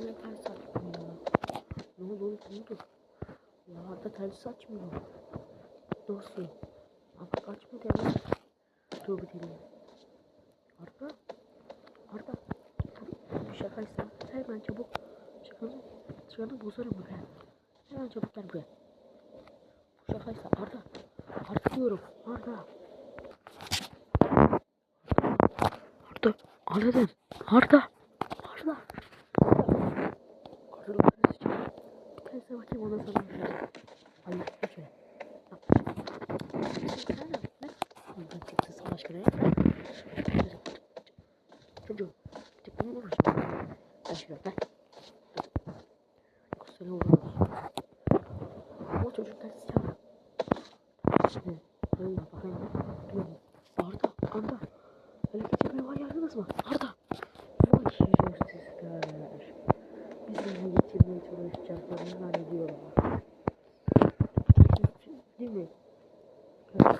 ne ters açmıyor. Ne oldu oğlum ne oldu? Ya Arda ters açmıyor. Dosya. Abi kaçmadı ya. Dur bir deneyim. Arda. Arda. Tabii şakaysa hemen çabuk şakanı, şakanı bozarım buraya. Hemen çabuk gel buraya. Bu şakaysa Arda. Arda diyorum. Arda. Arda. Anladın. Arda. Arda. Arda. Arda. Arda. Bir tanesi bakayım ondan sonra. Hayır. Bir kere. Bak. Sen ne? Ne? Ondan çıksın başka ne? Çocuğum. Tık bunu vuracağım. Ver şuraya. Yoksa seni vururuz. O çocuk ters çağır. Ne? Dön bak bakayım. Dön. Arda. Arda. Öyle geçirmeye var yardınız mı? Arda. Vay şerefsizler. Bizim getirmeye çalışacaklarını zannediyorum. Değil mi? Evet.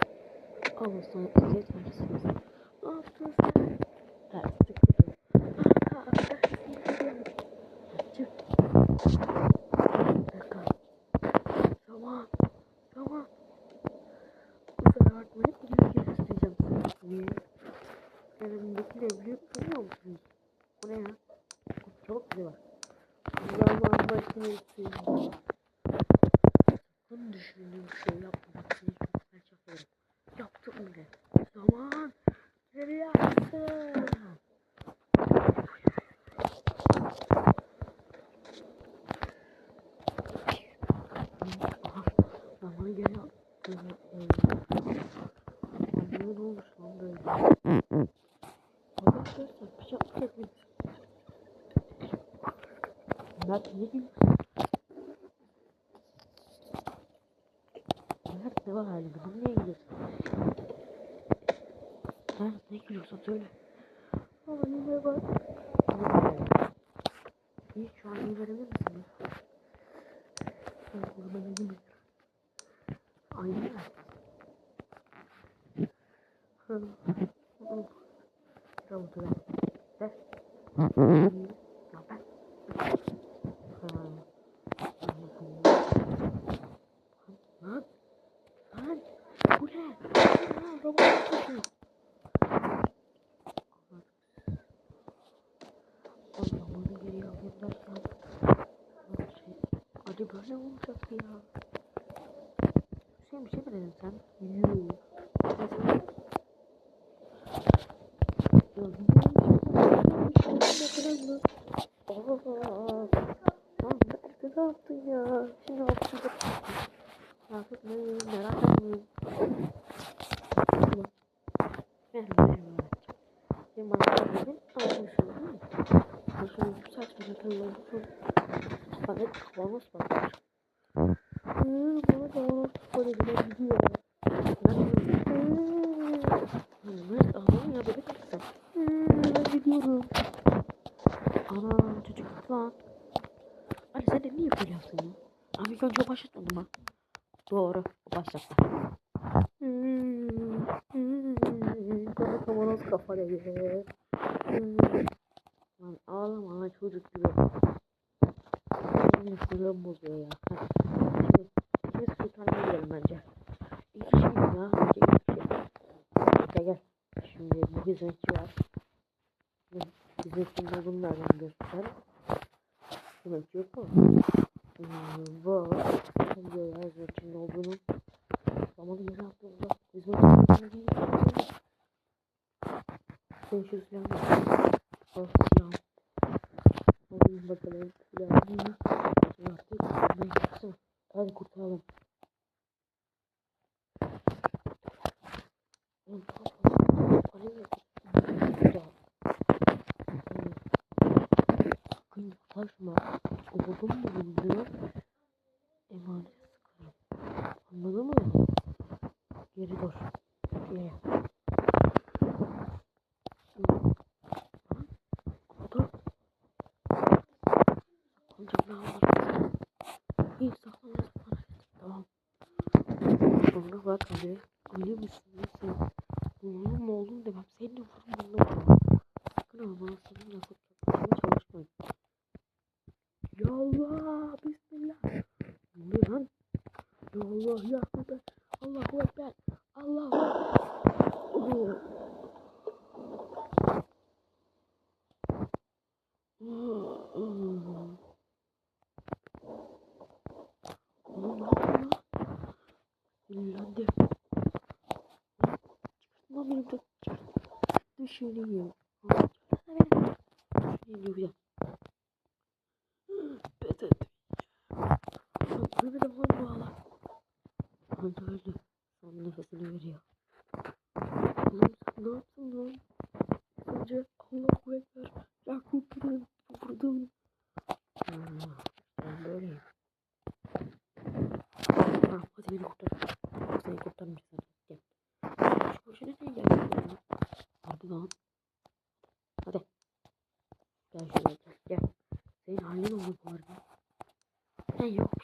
Ama sonra size tersiniz. Ne yaptın sen? Terslik budur. Arda. Terslik budur. Çık. Dakika. Tamam. Tamam. Bu sefer artık hep bir kere isteyeceğim seni. Niye? Elimdeki ne biliyor biliyor musunuz? O ne ya? Çok güzel. Zaman başını istiyorum. Zamanı geri yaktım. Anne ne olmuş lan böyle? Arkadaşlar bıçak çekmiş. Mert ne gülüyorsun? Mert ne var halinde? Bunu niye gülüyorsun? Mert ne gülüyorsun söyle. Ama ne var? İyi şu an iyi verebilir misin? Ben bunu ben bilmiyorum. Aynı mı? Hı. Hı. Bravo Turan. Ver. Ya ben. Ha. Lan. Lan. Bu ne? Robot yapmışım. Zamanı geri alayım derken. Hadi böyle olacak ya. Hüseyin bir şey mi dedin sen? Berk'e ne yaptın ya? Şimdi hapşırdık. Merak etmeyin, merak etmeyin. Verin, verin. Şimdi bana söyledin, anlaşıldı değil mi? Bu saçma sapanlar bu bana kavanoz bakmış. Hı, bana gidiyor. Ben diyorum, hı, Mert ağlama ya bebek misin? Hı, ben. Ana çocuk lan. Anne sen de yaptın ya? Abi ilk önce o başlatmadı mı? Doğru başlattı. Hmm, hmm, Bana kavanoz kafa dedi. Hmm. Lan ağlama çocuk gibi. Benim sinirim bozuyor ya. Bence. İki. Bence iki kişi. Gel gel. Şimdi bu hizmetçi var. Bu hizmetçinin nereden göster? Hizmetçi yok mu? Hmm, var. Sen diyor ya hizmetçinin olduğunu. Zamanı geri attığımda hizmetçinin olduğunu değil. Sen şu silahını ya. Hadi bakalım. Silahını. Artık ben çıksın. Hadi kurtaralım. Oğlum kalk. Parayı ver. Sakın yaklaşma. Oğlum mu bunu? Emanet sıkarım. Anladın mı? Geri dur. Geri. Dur. Saklanacak ne var? İyi saklanacak. Tamam. Sonra bak hadi. Öyle misin? Nesin? Oğlum oğlum demem. Seni de vururum bununla. Sinirlendi. Çıkartma beni de düşüneyim. Düşüneyim Bet et. Bunu bir de var bu ağlar. Öldü öldü. Son nefesini veriyor.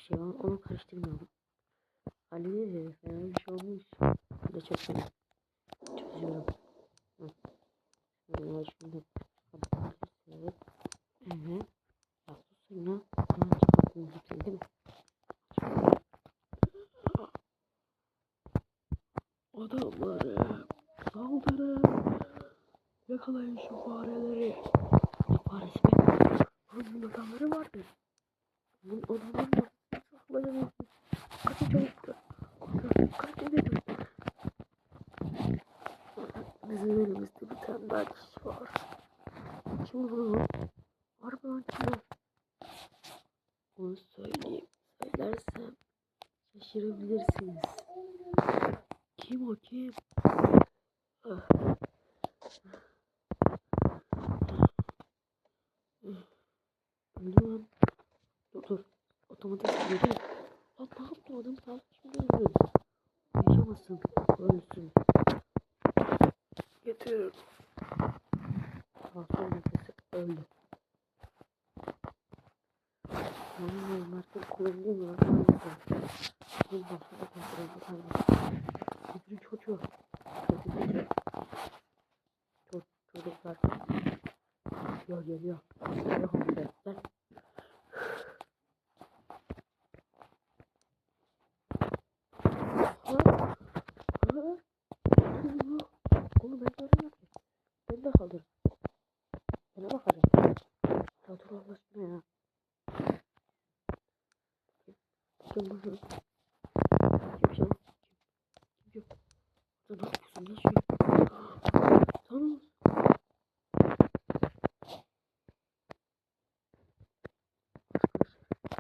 Şey. Onu, onu karıştırmıyorum. Ali fena bir şey olmuş. Da çok fena. Çözüyorum. Hı. Şöyle şimdi kapatabilirsiniz. Evet. Ya sus sen ya. Ha, çıkarttın hepsini değil mi? Adamları saldırın. Yakalayın şu fareleri. Ne faresi be? Bunun adamları vardı. Bunun adamları var. Saklayın. Kaçın çabuk. Kaçın. Kaçın dedim. Bizim elimizde bir tane daha kişi var. Kim bu? Var mı lan kim o? Onu söyleyeyim. Söylersem şaşırabilirsiniz. Kim o kim? Ah. Lan. Dur dur. Otomatik geliyor. Adam? Lan şimdi öldü. Yaşamasın. Ölsün. Getir. Aa, son nefesi öldü. Aman artık kullanılıyor mu lan? Bir başına kontrol edelim. Getirin çocuğu. Getirin. Çocuk, çocuklar. Geliyor geliyor. Geliyor. Gel. Ha? Ha? Oğlum ben göremiyorum ki. Ben de kalırım. Bana bakacağım. Ya dur Allah aşkına ya. Şey? Kim yok? Sen ne yapıyorsun? Ne şey? Tamam.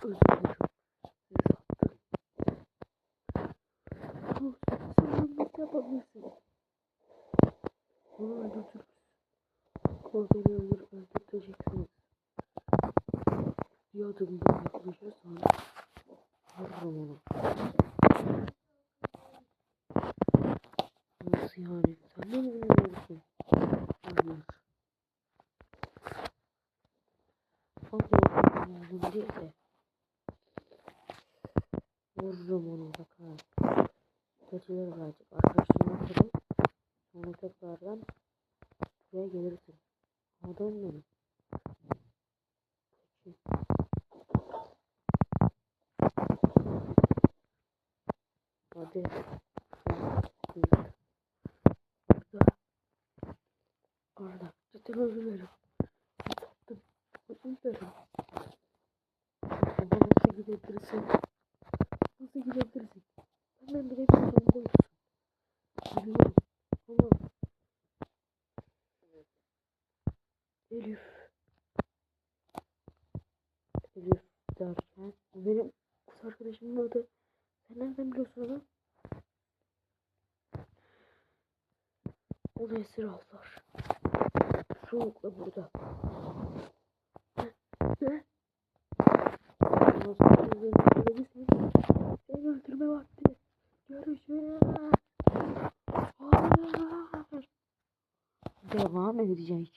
Özür dilerim. Nasıl yapabilirsin? Onu öldürtürüz. Öldür, öldürteceksiniz. Bir adım daha vururum onu. Nasıl yani? Sen de mi bilmiyorsun? Hayır. Allah oğlum diye de vururum onu bakar. Geçilir birazcık. Arkadaşlarına kadar sonra tekrardan buraya gelirsin. Adam benim. Hadi. Arda. Arda. Cidden özür dilerim. Sattım. Özür dilerim. Ama nasıl gidebilirsin? Nasıl gidebilirsin? Hemen bile bir son koyuyorsun. Biliyorum. Ama Elif. Elif derken o benim kız arkadaşımın adı. Sen nereden biliyorsun onu? Aldılar. Soğukla burada. Ne? Beni öldürme vakti. Görüşürüz. Devam edecek.